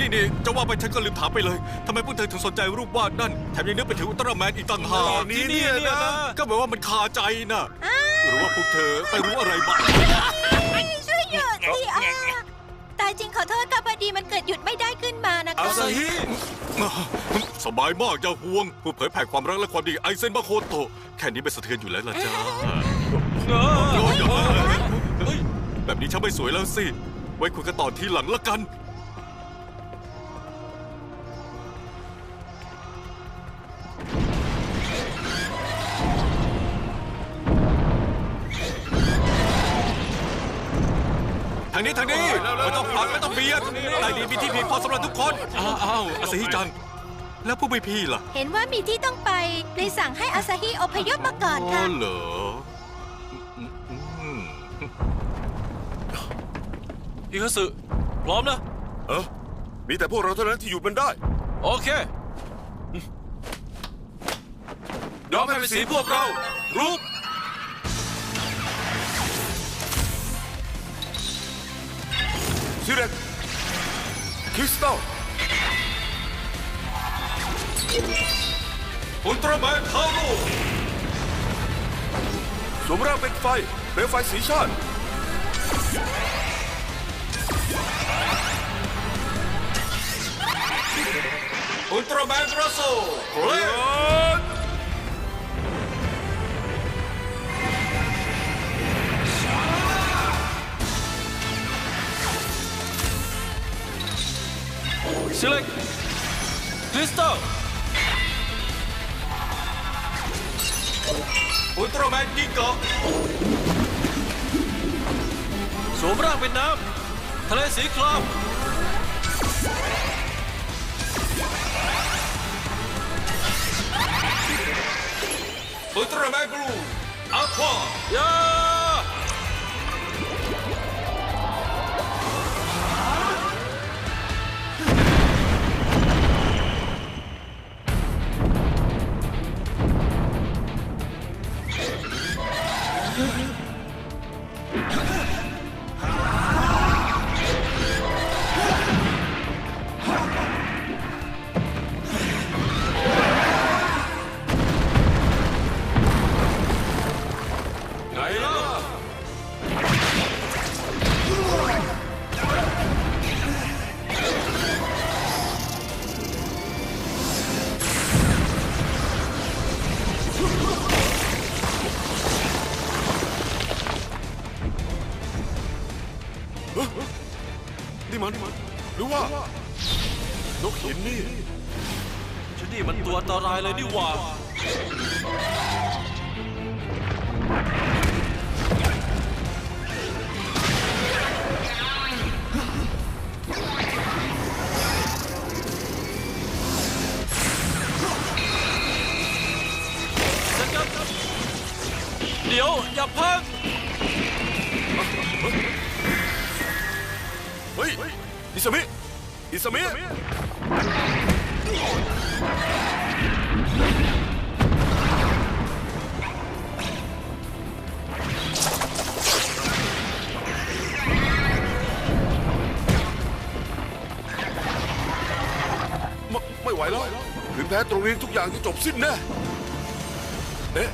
นี่นี่จะว่าไปฉันก็ลืมถามไปเลยทำไมพวกเธอถึงสนใจรูปวาดนั่น แถมยังนึกไปถึงอุลตร้าแมนอีกต่างหากนี่เนี่ยนะก็แปลว่ามันคาใจน่ะ หรือว่าพวกเธอไปรู้อะไรมางช่วยหยุดสิอา จริงขอโทษค่ะพอดีมันเกิดหยุดไม่ได้ขึ้นมานะอาคะซาฮิสบายมากอย่าห่วง ผู้เผยแผ่ความรักและความดีไอเซนมาโคโตะแค่นี้ไม่สะเทือนอยู่แล้วล่ะจ้าเออโอ้ยอย่ามาเฮ้ยแบบนี้ฉันไม่สวยแล้วสิ ไว้คุยกันต่อทีหลังละกัน ทางนี้ทางนี้ไม่ต้องผลักไม่ต้องเบียดใต้ดินมีที่เพียงพอสำหรับทุกคนอ้าวอ้าวอาซาฮิจัง แล้วผู้ไม่พี่ล่ะเห็นว่ามีที่ต้องไปเลยสั่งให้อาซาฮิอพยพมาก่อนอ๋ค่ะอเหรออืมอืมอิคัตสึพร้อมนะ เออมีแต่พวกเราเท่านั้นที่หยุดมันได้ โอเค ยอมให้เป็นสีพวกเรา รูป ซิเรกคริสตัลอุลตร้าแมนทาโร่สวมร่างเป็นไฟเปลวไฟสีชาติอุลต มนกิกะสวมร่างเป็นน้ำทะเลสีครามอุลตร้าแมนบลูอะควายา นี่มัน หรือว่านกหินนี่ฉันนี่มันตัวอันตรายเลยนี่หว่า เดี๋ยว อย่าพัง เฮ้ยอิสมิอิสมิไม่ไม่ไหวแล้วถึงแพ้ตรงนี้ทุกอย่างจะจบสิ้นแน่เอ๊ะ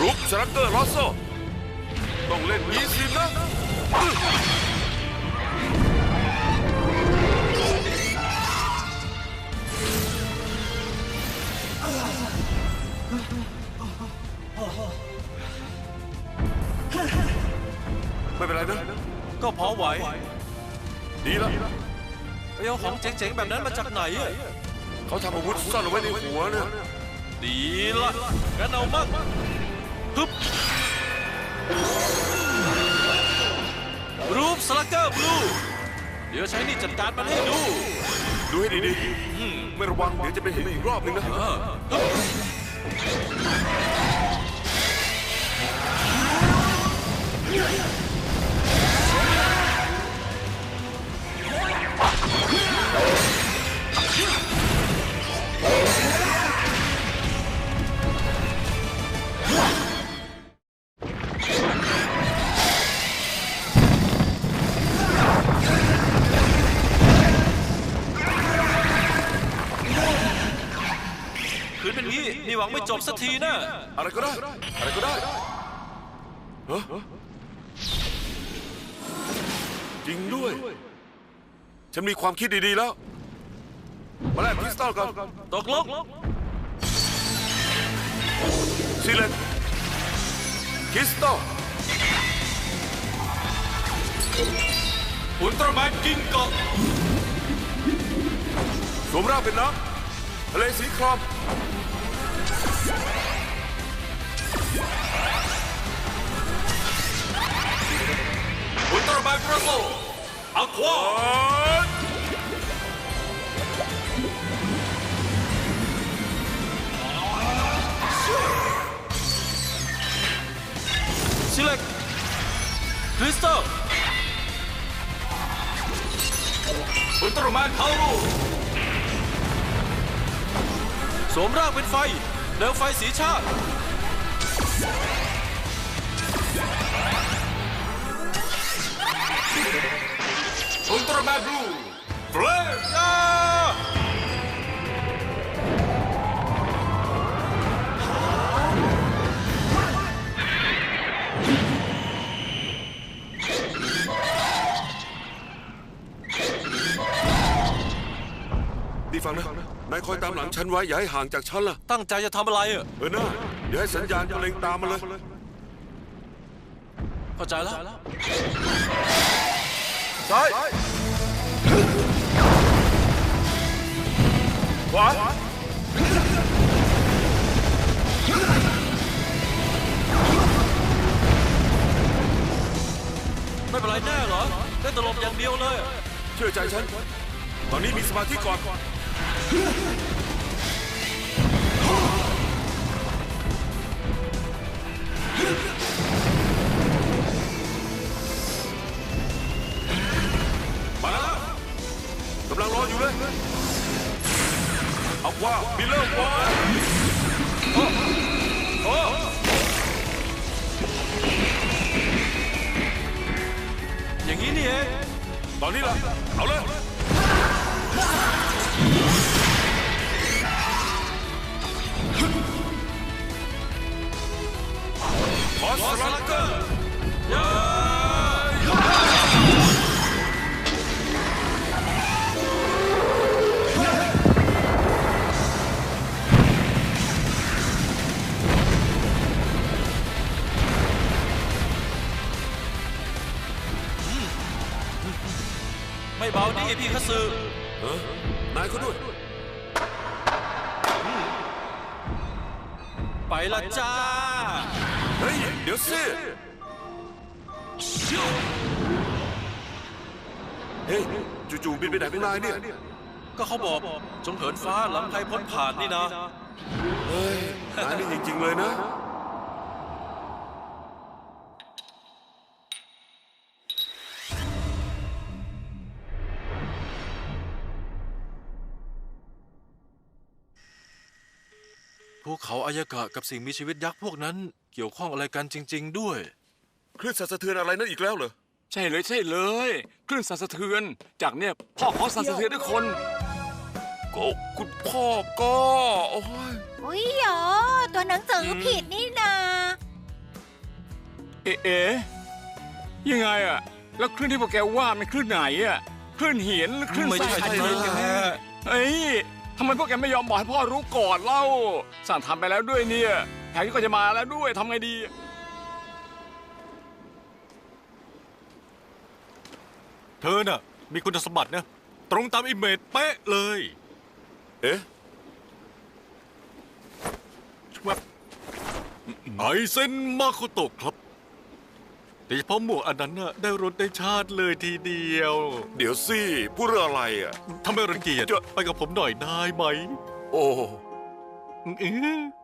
รูปสลักเกอร์ลอสโซ ต้องเล่นมีสินะไม่เป็นไรนะ ก็พอไหว ดีแล้วไปเอาของเจ๋งๆ แบบนั้นมาจากไหนอะเขาทำอาวุธซ่อนเอาไว้ในหัวเนี่ย ดีละงั้นเอามั่ง ฮึบรูปสลักเกอร์บลูเดี๋ยวใช้นี่จัดการมันให้ดูดูให้ดีๆไม่ระวังเดี๋ยวจะเป็นเห็นอีกรอบนึงนะคื หวังไม่จบสักทีนะอะไรก็ได้ อะไรก็ได้ฮะจริงด้วย ฉันมีความคิดดีๆแล้ว มาแลกคริสตัลกันตกลงซีเลนคริสตัลอุลตร้าแมนกิงเกาะสวมร่างเป็นน้ำทะเลสีคราม อุลตร้าแมนโปรโซอะควาซิเล็กคริสตัลอุลตร้าแมนคารูสวมร่างเป็นไฟเร็วไฟสีชาติ อุลตร้าแมนบลูเฟลมดีฟังนะนายคอยตามหลังฉันไว้อย่าให้ห่างจากฉันล่ะ ตั้งใจจะทำอะไรอะเออนะอย่าให้สัญญาณมะเร็งตามมาเลย เข้าใจแล้วซ้ายขวาไม่เป็นไรแน่เหรอเล่นตลกอย่างเดียวเลย เชื่อใจฉัน ตอนนี้มีสมาธิก่อน เอ ไม่เบาดิพี่คัตสึเออนายก็ด้วย ไปละจ้า เฮ้ย เดี๋ยวสิเฮ้ยจู่ๆบินไปไหนของนายเนี่ย ก็เขาบอกจงเหินฟ้าหลังใครพ้นผ่านนี่นะ เฮ้ยนายนี่จริงๆเลยนะ ภูเขาอายากะกับสิ่งมีชีวิตยักษ์พวกนั้น เกี่ยวข้องอะไรกันจริง ๆ ด้วย คลื่นสั่นสะเทือนอะไรนั่นอีกแล้วเหรอ ใช่เลยใช่เลยคลื่นสั่นสะเทือน จากเนี่ยพ่อขอสั่นสะเทือนด้วยคนก็คุณพ่อก็โอ้ยอุ้ยเหรอตัวหนังสือผิดนี่นา เอ๊ะเอ๊ะยังไงอะแล้วคลื่นที่พวกแกว่ามันคลื่นไหนอะคลื่นเหียนหรือคลื่นไม่ใช่ทรายใช่ไหมแกเอ้ย ทำไมพวกแกไม่ยอมบอกให้พ่อรู้ก่อนเล่า สั่งทำไปแล้วด้วยเนี่ย แผนก็จะมาแล้วด้วยทำไงดี เธอน่ะ มีคุณสมบัตินะตรงตามอิมเมจเป๊ะเลย เอ๊ะไอเซนมาโคโตะครับโดยเฉพาะหมวกอันนั้นน่ะได้รถได้ชาติเลยทีเดียวเดี๋ยวสิพูดเรื่องอะไรอะถ้าไม่รังเกียจจะ ไปกับผมหน่อยได้ไหม โอ้ อื้อ